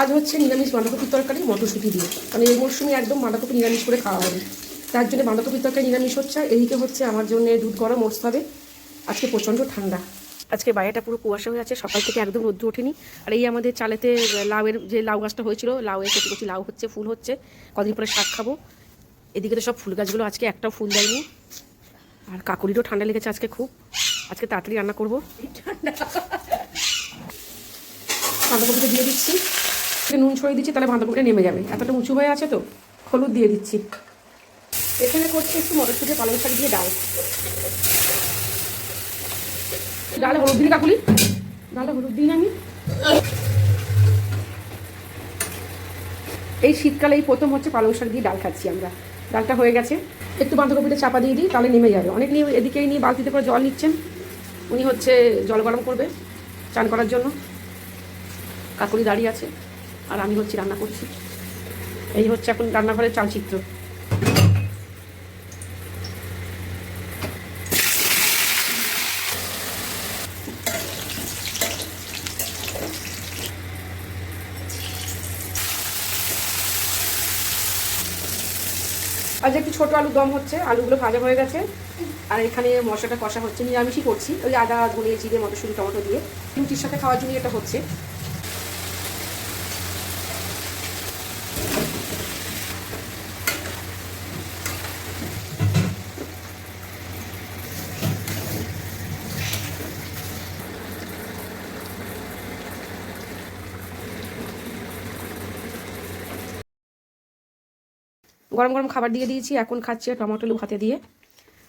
আজ হচ্ছে নিরামিষ বাঁধাকপির তরকারি মটরশুঁটি দিয়ে। মানে এই মরশুমে একদম বাঁধাকপি নিরামিষ করে খাওয়া হবে। তার জন্য বাঁধাকপির তরকারি নিরামিষ হচ্ছে আর এদিকে হচ্ছে আমার জন্য দুধ গরম মরতে হবে আজকে প্রচণ্ড ঠান্ডা। আজকে বাইরেটা পুরো কুয়াশা হয়ে আছে সকাল থেকে একদম রোদ্র ওঠেনি। আর এই আমাদের চালেতে লাউয়ের যে লাউ গাছটা হয়েছিল লাউয়ের কচি কচি লাউ হচ্ছে ফুল হচ্ছে। কদিন পরে শাক খাব। এদিকে তো সব ফুল গাছগুলো আজকে একটাও ফুল দেয়নি। আর কাকুরিরও ঠান্ডা লেগেছে আজকে খুব। আজকে তাড়াতাড়ি রান্না করব। ঠান্ডা। বাঁধাকপিটা দিয়ে দিচ্ছি। একটু নুন ছড়িয়ে দিচ্ছি, তাহলে বাঁধাকপিটা নেমে যাবে। এতটা উঁচু হয়ে আছে তো, হলুদ দিয়ে দিচ্ছি। এখানে করছি একটু মটরশুঁটি, পালং শাক দিয়ে ডাল। ডালে হলুদ দিই কাকুলি? ডালে হলুদ দিই না আমি। এই শীতকালে এই প্রথম হচ্ছে পালং শাক দিয়ে ডাল খাচ্ছি আমরা। ডালটা হয়ে গেছে। একটু বাঁধাকপিটা চাপা দিয়ে দিই, তাহলে নেমে যাবে। অনেক নিয়ে এদিকেই নিয়ে বালতিতে করে জল নিচ্ছেন। উনি হচ্ছে জল গরম করবে, চান করার জন্য। কাকুরি দাঁড়িয়ে আছে। আর আমি হচ্ছে রান্না করছি। এই হচ্ছে এখন রান্নাঘরের চালচিত্র। আজ একটু ছোট আলু দম হচ্ছে, আলুগুলো ভাজা হয়ে গেছে। আর এখানে মশলাটা কষা হচ্ছে, নিরামিষই করছি। ওই আদা, ধনে, জিরে, মটরশুঁটি, টমেটো দিয়ে। রুটির সাথে খাওয়ার জন্য এটা হচ্ছে। গরম গরম খাবার দিয়ে দিয়েছি। এখন খাচ্ছি আর টমেটো আলু ভাতে দিয়ে।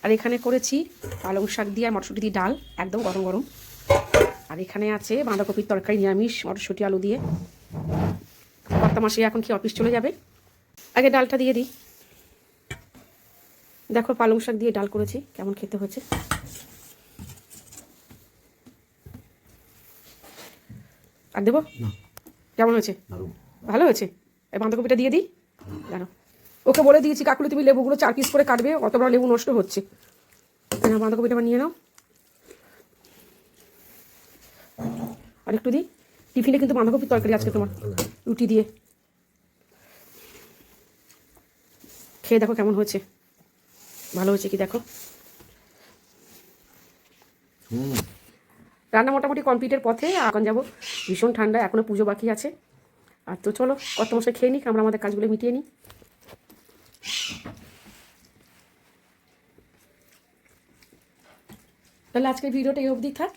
আর এখানে করেছি পালং শাক দিয়ে আর মটরশুঁটি দিয়ে ডাল একদম গরম গরম আর এখানে আছে বাঁধাকপির তরকারি নিরামিষ মটরশুঁটি আলু দিয়ে। কর্তা মাসে এখন কি অফিস চলে যাবে? আগে ডালটা দিয়ে দিই। দেখো পালং শাক দিয়ে ডাল করেছি কেমন খেতে হয়েছে। আর দেবো? কেমন হয়েছে? ভালো হয়েছে? এই বাঁধাকপিটা দিয়ে দিই। জানো ওকে বলে দিয়েছি কাকুলি তুমি লেবুগুলো চার পিস করে কাটবে অত বড় লেবু নষ্ট হচ্ছে। বাঁধাকপিটা আবার নিয়ে নাও। আর একটু দিই টিফিনে কিন্তু বাঁধাকপির তরকারি আজকে তোমার রুটি দিয়ে। খেয়ে দেখো কেমন হয়েছে। ভালো হয়েছে কি দেখো। রান্না মোটামুটি কমপ্লিটের পথে এখন যাব। ভীষণ ঠান্ডা এখনও পুজো বাকি আছে। আর তো চলো কত মশাই খেয়ে নিক আমরা আমাদের কাজগুলো মিটিয়ে নিই। তাহলে আজকের ভিডিওটা এই অবধি থাক।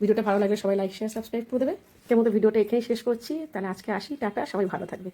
ভিডিওটা ভালো লাগলে সবাই লাইক শেয়ার সাবস্ক্রাইব করে দেবে। কেমন ভিডিওটা এখানেই শেষ করছি। তাহলে আজকে আসি। টাটা। সবাই ভালো থাকবে